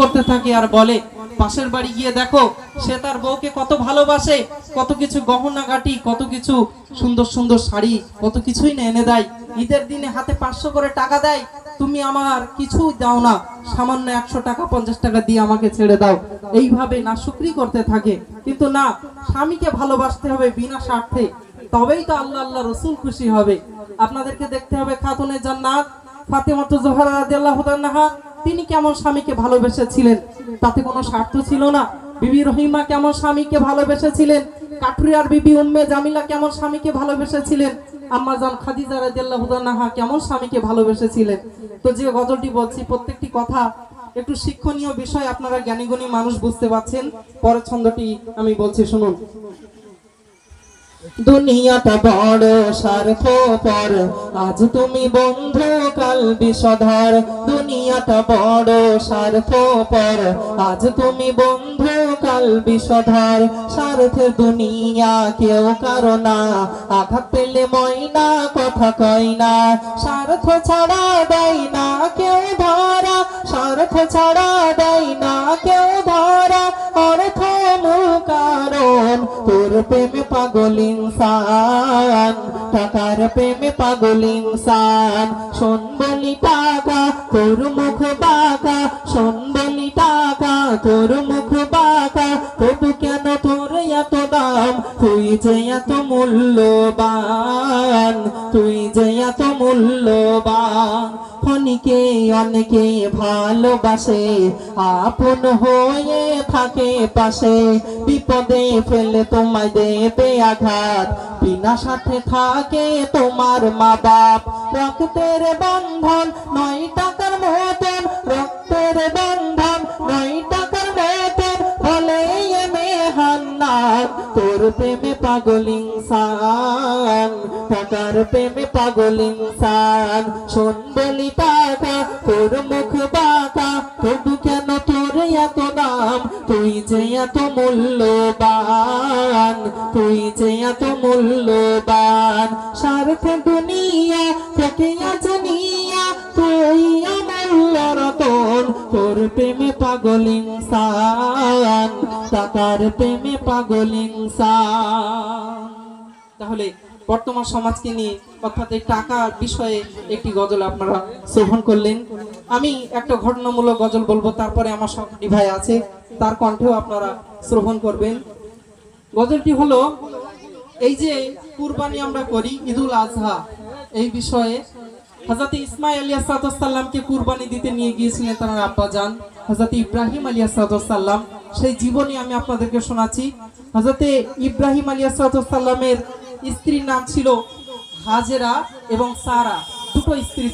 করতে থাকে আর বলে, পাশের বাড়ি গিয়ে দেখো, সে তার বউকে কত ভালোবাসে, কত কিছু গহনা গাটি, কত কিছু সুন্দর সুন্দর শাড়ি, কত কিছুই না এনে দেয়। ঈদের দিনে হাতে পাঁচশো করে টাকা দেয়, তুমি আমার কিছু দাও না, সামান্য একশো টাকা, পঞ্চাশ টাকা দিয়ে আমাকে ছেড়ে দাও। এইভাবে না শুক্রি করতে থাকে। কিন্তু না, স্বামীকে ভালোবাসতে হবে বিনা স্বার্থে। তবেই তো আল্লাহ আল্লাহ রসুল খুশি হবে। আপনাদেরকে দেখতে হবে খাতুনে জান্নাত, ফাতেমাতু জোহরা রাদিয়াল্লাহু তাআলা তিনি কেমন স্বামীকে ভালোবেসেছিলেন? তাতে কোনো স্বার্থ ছিল না। বিবি রহিমা কেমন স্বামীকে ভালোবেসেছিলেন? কাঠুরিয়ার বিবি উম্মে জামিলা কেমন স্বামীকে ভালোবেসেছিলেন? আম্মা জান খাদিজা রাদিয়াল্লাহু তাআলা কেমন স্বামীকে ভালোবেসেছিলেন? তো যে গজলটি বলছি, প্রত্যেকটি কথা একটু শিক্ষণীয় বিষয়, আপনারা জ্ঞানীগুণী মানুষ বুঝতে পারছেন। পরের ছন্দটি আমি বলছি, শুনুন। দুনিয়াটা বড় স্বার্থ পর আজ তুমি বন্ধু কাল বিষধর দুনিয়াটা বড় স্বার্থ পর আজ তুমি বন্ধু কাল বিষধর স্বার্থে দুনিয়া কেউ কারও না। আঘাত পেলে ময়না কথা কয় না। স্বার্থ ছাড়া দেয় না কেউ ধরা। স্বার্থ ছাড়া দেয় না কেউ তোর প্রেমে পাগল ইনসান, টাকার প্রেমে পাগল ইনসান। শোন টাকা, তোর মুখ বাঁকা। শোন টাকা, তোর মুখ যে এত মূল্যবান, তুই যে এত মূল্যবান ক্ষণিকে অনেকে ভালোবাসে, আপন হয়ে থাকে পাশে, বিপদে ফেলে তোমায় দেবে আঘাত, বিনা সাথে থাকে তোমার মা বাপ রক্তের বন্ধন নয় টাকার মতন, রক্তের বন্ধন নয় টাকার মতন, বলে মেহান্নান তোর প্রেমে পাগল ইনসান টাকার প্রেমে পাগল ইনসান বলি টাকা তোর মুখ বাঁকা, তবু কেন তোর এত নাম তুই যে এত মূল্যবান, তুই যে এত মূল্যবান। স্বার্থে দুনিয়া থেকে আজ প্রেমে পাগল ইনসান টাকার প্রেমে পাগল ইনসান তাহলে বর্তমান সমাজকে নিয়ে অর্থাৎ এই টাকার বিষয়ে একটি গজল আপনারা শ্রবণ করলেন। আমি একটা ঘটনামূলক গজল বলব, তারপরে আমার সহপাঠী ভাই আছে, তার কণ্ঠেও আপনারা শ্রবণ করবেন। গজলটি হলো, এই যে কুরবানি আমরা করি ঈদুল আজহা, এই বিষয়ে হজরত ইসমাই আলিয়া সাদামকে কুরবানি দিতে নিয়ে গিয়েছিলেন তার আব্বা যান হজরত ইব্রাহিম আলিয়া সাদাম সেই জীবনী আমি আপনাদেরকে শোনাচ্ছি। হজরতে ইব্রাহিম আলিয়া সাল্লামের স্ত্রীর নাম ছিল হাজেরা এবং সারা, দুটো স্ত্রী